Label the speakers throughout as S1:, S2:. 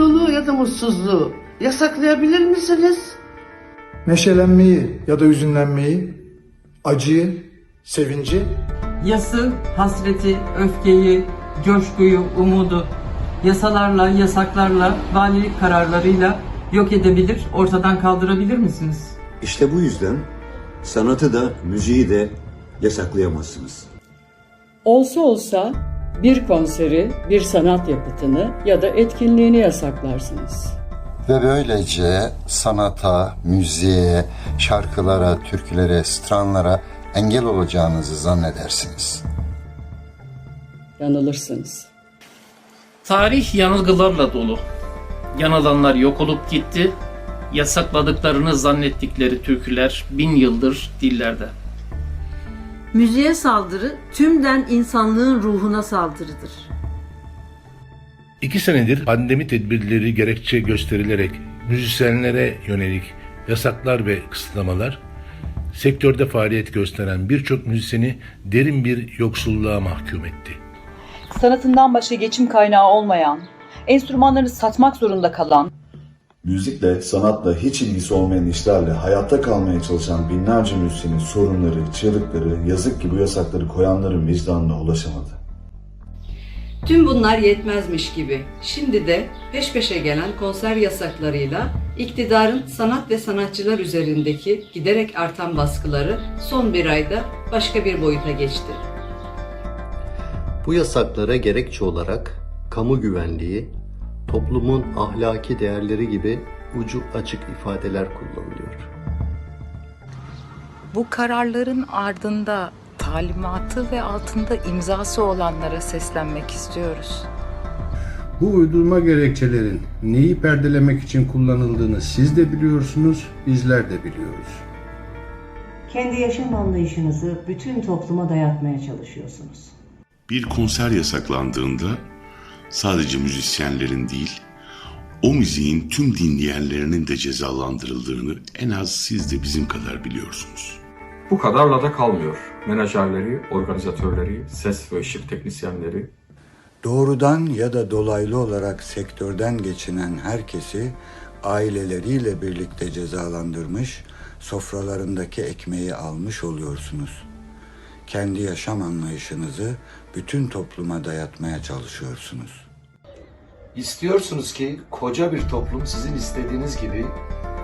S1: mutluluğu ya da mutsuzluğu yasaklayabilir misiniz?
S2: Neşelenmeyi ya da hüzünlenmeyi, acıyı, sevinci,
S3: Yası, hasreti, öfkeyi, coşkuyu, umudu yasalarla, yasaklarla, valilik kararlarıyla yok edebilir, ortadan kaldırabilir misiniz?
S4: İşte bu yüzden sanatı da müziği de yasaklayamazsınız.
S5: Olsa olsa bir konseri, bir sanat yapıtını ya da etkinliğini yasaklarsınız.
S6: Ve böylece sanata, müziğe, şarkılara, türkülere, stranlara engel olacağınızı zannedersiniz.
S5: Yanılırsınız.
S7: Tarih yanılgılarla dolu. Yanılanlar yok olup gitti. Yasakladıklarını zannettikleri türküler bin yıldır dillerde.
S8: Müziğe saldırı tümden insanlığın ruhuna saldırıdır.
S9: İki senedir pandemi tedbirleri gerekçe gösterilerek müzisyenlere yönelik yasaklar ve kısıtlamalar sektörde faaliyet gösteren birçok müzisyeni derin bir yoksulluğa mahkum etti.
S10: sanatından başka geçim kaynağı olmayan, enstrümanlarını satmak zorunda kalan,
S11: Müzikle, sanatla hiç ilgisi olmayan işlerle hayatta kalmaya çalışan binlerce müzisyenin sorunları, çığlıkları yazık ki bu yasakları koyanların vicdanına ulaşamadı.
S12: Tüm bunlar yetmezmiş gibi şimdi de peş peşe gelen konser yasaklarıyla iktidarın sanat ve sanatçılar üzerindeki giderek artan baskıları son bir ayda başka bir boyuta geçti.
S13: Bu yasaklara gerekçe olarak kamu güvenliği, toplumun ahlaki değerleri gibi ucu açık ifadeler kullanılıyor.
S14: Bu kararların ardında talimatı ve altında imzası olanlara seslenmek istiyoruz.
S15: Bu uydurma gerekçelerin neyi perdelemek için kullanıldığını siz de biliyorsunuz, bizler de biliyoruz.
S16: Kendi yaşam anlayışınızı bütün topluma dayatmaya çalışıyorsunuz.
S17: Bir konser yasaklandığında sadece müzisyenlerin değil, o müziğin tüm dinleyenlerinin de cezalandırıldığını en az siz de bizim kadar biliyorsunuz.
S18: Bu kadarla da kalmıyor. Menajerleri, organizatörleri, ses ve ışık teknisyenleri,
S6: Doğrudan ya da dolaylı olarak sektörden geçinen herkesi aileleriyle birlikte cezalandırmış, sofralarındaki ekmeği almış oluyorsunuz. Kendi yaşam anlayışınızı bütün topluma dayatmaya çalışıyorsunuz.
S19: İstiyorsunuz ki koca bir toplum sizin istediğiniz gibi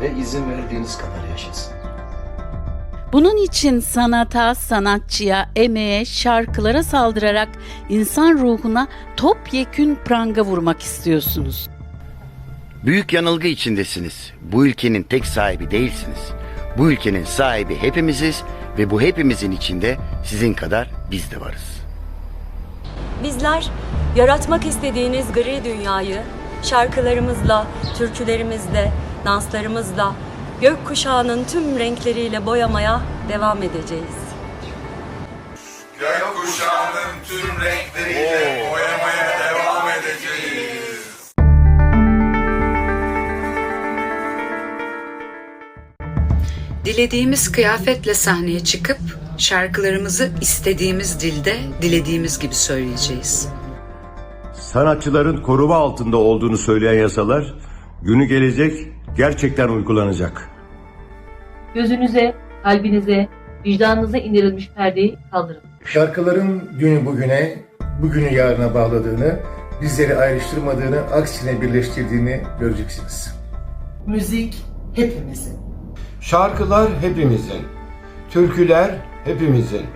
S19: ve izin verdiğiniz kadar yaşasın.
S20: Bunun için sanata, sanatçıya, emeğe, şarkılara saldırarak insan ruhuna topyekün pranga vurmak istiyorsunuz.
S3: Büyük yanılgı içindesiniz. Bu ülkenin tek sahibi değilsiniz. Bu ülkenin sahibi hepimiziz ve bu hepimizin içinde sizin kadar biz de varız.
S6: Bizler yaratmak istediğiniz gri dünyayı şarkılarımızla, türkülerimizle, danslarımızla, gökkuşağının tüm renkleriyle boyamaya devam edeceğiz.
S5: Gökkuşağının tüm renkleriyle
S14: Dilediğimiz kıyafetle sahneye çıkıp şarkılarımızı istediğimiz dilde, dilediğimiz gibi söyleyeceğiz.
S4: Sanatçıların koruma altında olduğunu söyleyen yasalar günü gelecek gerçekten uygulanacak.
S1: Gözünüze, kalbinize, vicdanınıza indirilmiş perdeyi kaldırın.
S2: şarkıların dünü bugüne, bugünü yarına bağladığını, bizleri ayrıştırmadığını, aksine birleştirdiğini göreceksiniz.
S1: Müzik hepimizin.
S19: Şarkılar hepimizin, türküler hepimizin.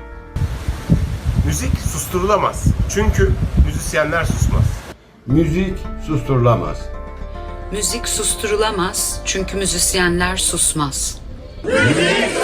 S5: Müzik susturulamaz. Çünkü müzisyenler susmaz.
S19: Müzik susturulamaz.
S14: Müzik susturulamaz çünkü müzisyenler susmaz.
S5: Müzik